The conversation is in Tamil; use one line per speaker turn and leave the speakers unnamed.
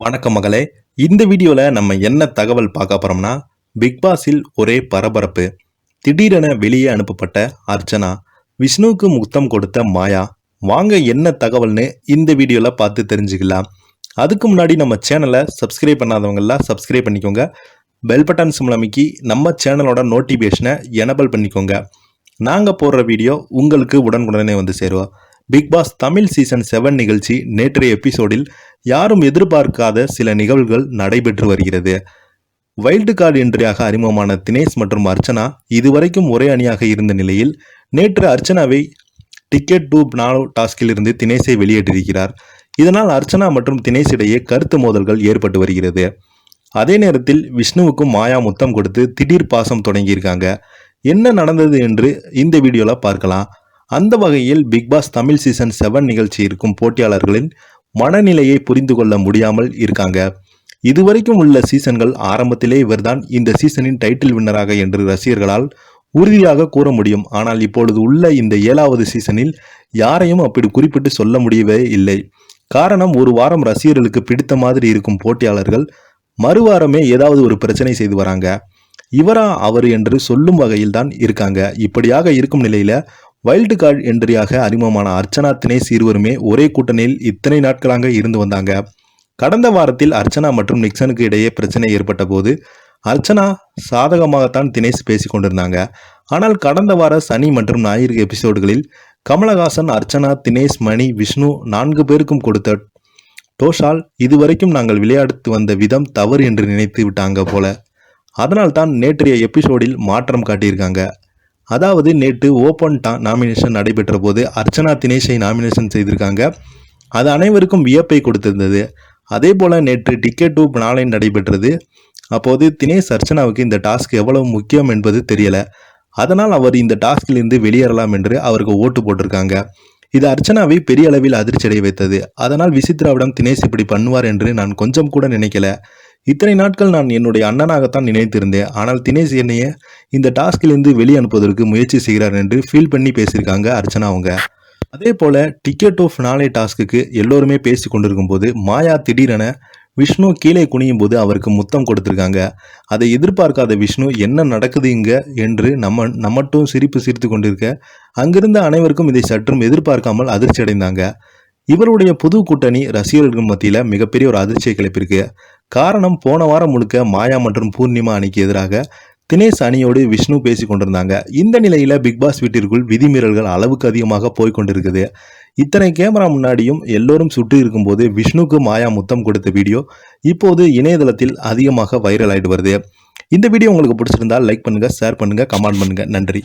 வணக்கம் மகளே. இந்த வீடியோவில் நம்ம என்ன தகவல் பார்க்க போறோம்னா பிக் பாஸில் ஒரே பரபரப்பு. திடீரென வெளியே அனுப்பப்பட்ட அர்ச்சனா விஷ்ணுவுக்கு முத்தம் கொடுத்த மாயா. வாங்க என்ன தகவல்னு இந்த வீடியோவில் பார்த்து தெரிஞ்சுக்கலாம். அதுக்கு முன்னாடி நம்ம சேனலை சப்ஸ்கிரைப் பண்ணாதவங்கெல்லாம் சப்ஸ்கிரைப் பண்ணிக்கோங்க. பெல் பட்டன் சிம்ல நம்ம சேனலோட நோட்டிஃபிகேஷனை எனபிள் பண்ணிக்கோங்க. நாங்கள் போடுற வீடியோ உங்களுக்கு உடனுக்குடனே வந்து சேருவோம். Bigg Boss Tamil season seven நிகழ்ச்சி நேற்றைய எபிசோடில் யாரும் எதிர்பார்க்காத சில நிகழ்வுகள் நடைபெற்று வருகிறது. வைல்டு கார்டு என்ட்ரியாக அறிமுகமான தினேஷ் மற்றும் அர்ச்சனா இதுவரைக்கும் ஒரே அணியாக இருந்த நிலையில் நேற்று அர்ச்சனாவை டிக்கெட் டூ நாலோ டாஸ்கில் இருந்து தினேஷை வெளியேற்றிருக்கிறார் இதனால் அர்ச்சனா மற்றும் தினேஷ் இடையே கருத்து மோதல்கள் ஏற்பட்டு வருகிறது. அதே நேரத்தில் விஷ்ணுவுக்கும் மாயா முத்தம் கொடுத்து திடீர் பாசம் தொடங்கியிருக்காங்க. என்ன நடந்தது என்று இந்த வீடியோவில் பார்க்கலாம். அந்த வகையில் Bigg Boss Tamil season seven நிகழ்ச்சி இருக்கும் போட்டியாளர்களின் மனநிலையை புரிந்து கொள்ள முடியாமல் இருக்காங்க. இதுவரைக்கும் உள்ள சீசன்கள் ஆரம்பத்திலே இவர்தான் இந்த சீசனின் டைட்டில் வின்னராக என்று ரசிகர்களால் உறுதியாக கூற முடியும். ஆனால் இப்பொழுது உள்ள இந்த ஏழாவது சீசனில் யாரையும் அப்படி குறிப்பிட்டு சொல்ல முடியவே இல்லை. காரணம் ஒரு வாரம் ரசிகர்களுக்கு பிடித்த மாதிரி இருக்கும் போட்டியாளர்கள் மறுவாரமே ஏதாவது ஒரு பிரச்சனை செய்து வராங்க. இவரா அவர் என்று சொல்லும் வகையில் தான் இருக்காங்க. இப்படியாக இருக்கும் நிலையில வைல்டு கார்டு என்ட்ரியாக அறிமுகமான அர்ச்சனா தினேஷ் இருவருமே ஒரே கூட்டணியில் இத்தனை நாட்களாக இருந்து வந்தாங்க. கடந்த வாரத்தில் அர்ச்சனா மற்றும் நிக்சனுக்கு இடையே பிரச்சனை ஏற்பட்ட போது அர்ச்சனா சாதகமாகத்தான் தினேஷ் பேசி கொண்டிருந்தாங்க. ஆனால் கடந்த வார சனி மற்றும் ஞாயிறு எபிசோடுகளில் கமலஹாசன் அர்ச்சனா தினேஷ் மணி விஷ்ணு நான்கு பேருக்கும் கொடுத்த டோஷால் இதுவரைக்கும் நாங்கள் விளையாடுத்து வந்த விதம் தவறு என்று நினைத்து விட்டாங்க போல. அதனால்தான் நேற்றைய எபிசோடில் மாற்றம் காட்டியிருக்காங்க. அதாவது நேற்று ஓப்பன் டா நாமினேஷன் நடைபெற்ற போது அர்ச்சனா தினேஷை நாமினேஷன் செய்திருக்காங்க. அது அனைவருக்கும் வியப்பை கொடுத்திருந்தது. அதே போல் நேற்று டிக்கெட் டூப் நாளை நடைபெற்றது. அப்போது தினேஷ் அர்ச்சனாவுக்கு இந்த டாஸ்க் எவ்வளவு முக்கியம் என்பது தெரியலை. அதனால் அவர் இந்த டாஸ்கிலிருந்து வெளியேறலாம் என்று அவருக்கு ஓட்டு போட்டிருக்காங்க. இது அர்ச்சனாவை பெரிய அளவில் அதிர்ச்சியடைய வைத்தது. அதனால் விசித்ராவிடம் தினேஷ் இப்படி பண்ணுவார் என்று நான் கொஞ்சம் கூட நினைக்கல. இத்தனை நாட்கள் நான் என்னுடைய அண்ணனாகத்தான் நினைத்திருந்தேன். ஆனால் தினேஷ் என்னைய இந்த டாஸ்கிலிருந்து வெளியே அனுப்புவதற்கு முயற்சி செய்கிறார் என்று ஃபீல் பண்ணி பேசியிருக்காங்க அர்ச்சனா அவங்க. அதே போல டிக்கெட் ஆஃப் நாளை டாஸ்க்கு எல்லோருமே பேசி கொண்டிருக்கும் போது மாயா திடீரென விஷ்ணு கீழே குனியும் போது அவருக்கு முத்தம் கொடுத்துருக்காங்க. அதை எதிர்பார்க்காத விஷ்ணு என்ன நடக்குது இங்க? என்று நம்ம நம்மட்டும் சிரிப்பு சிரித்து கொண்டிருக்க அங்கிருந்த அனைவருக்கும் இதை சற்றும் எதிர்பார்க்காமல் அதிர்ச்சி அடைந்தாங்க இவருடைய புது கூட்டணி ரசிகர்கள் மத்தியில் மிகப்பெரிய ஒரு அதிர்ச்சியை கிளப்பியிருக்கு. காரணம் போன வாரம் முழுக்க மாயா மற்றும் பூர்ணிமா அணிக்கு எதிராக தினேஷ் அணியோடு விஷ்ணு பேசி கொண்டிருந்தாங்க. இந்த நிலையில பிக் பாஸ் வீட்டிற்குள் விதிமீறல்கள் அளவுக்கு அதிகமாக போய்கொண்டிருக்குது இத்தனை கேமரா முன்னாடியும் எல்லோரும் சுட்டு இருக்கும்போது விஷ்ணுக்கு மாயா முத்தம் கொடுத்த வீடியோ இப்போது இணையதளத்தில் அதிகமாக வைரல் ஆயிட்டு வருது. இந்த வீடியோ உங்களுக்கு பிடிச்சிருந்தால் லைக் பண்ணுங்கள் ஷேர் பண்ணுங்கள் கமெண்ட் பண்ணுங்கள் நன்றி.